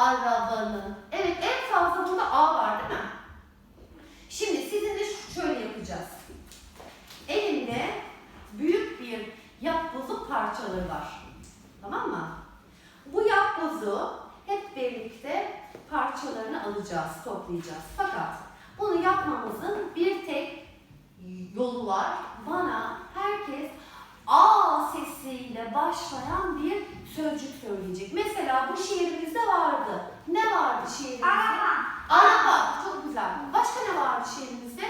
arabanın. Evet en fazla burada A var değil mi? Şimdi sizinle şöyle yapacağız. Elimde büyük bir yapbozu parçaları var. Tamam mı? Bu yapbozu hep birlikte parçalarını alacağız, toplayacağız. Fakat bunu yapmamızın bir tek yolu var. Bana herkes A sesiyle başlayan bir sözcük söyleyecek. Mesela bu şiirimizde vardı. Ne vardı şiirimizde? Araba. Araba. Çok güzel. Başka ne vardı şiirimizde?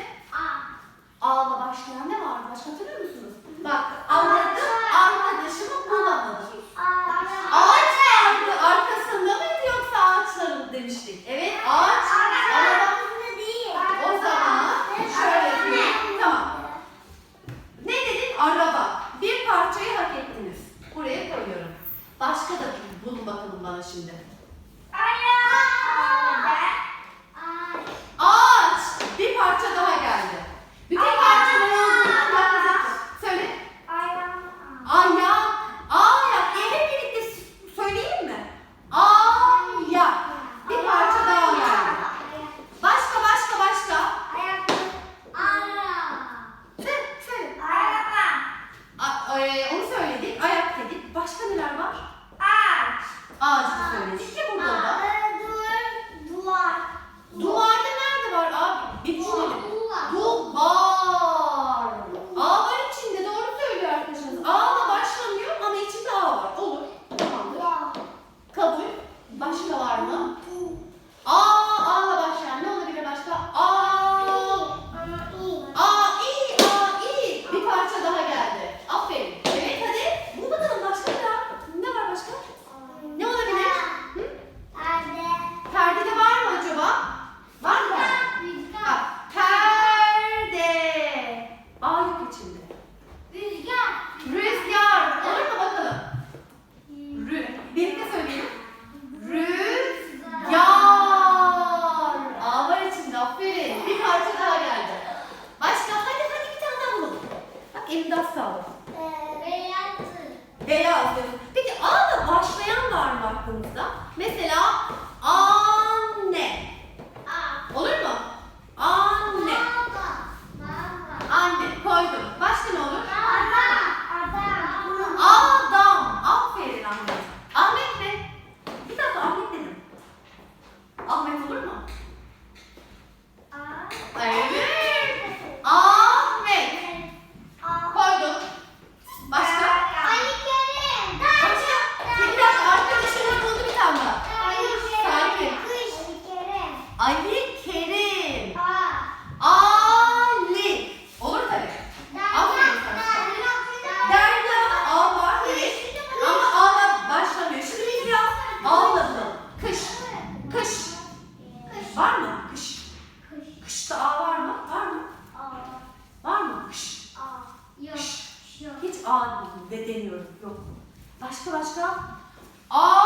Mesela A ve deniyorum. Yok. Başka başka. A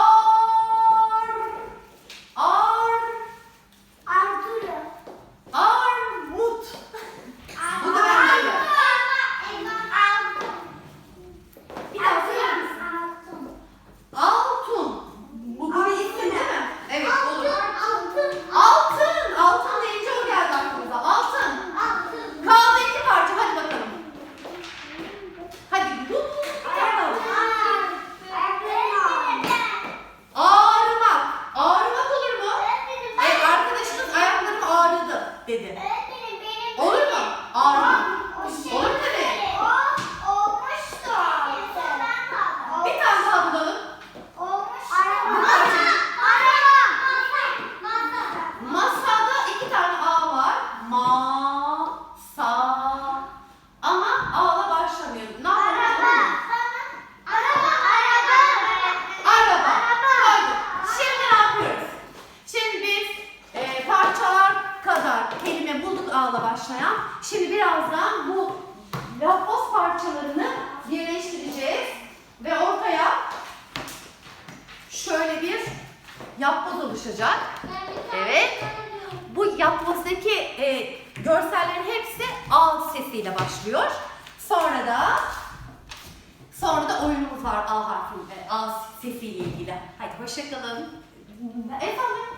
Şimdi birazdan bu yapboz parçalarını birleştireceğiz ve ortaya şöyle bir yapboz oluşacak. Evet. Bu yapbozdaki e, görsellerin hepsi A sesiyle başlıyor. Sonra da sonra da oyunumuz var A harfi, e, A sesiyle ilgili. Hadi hoşçakalın. Efendim?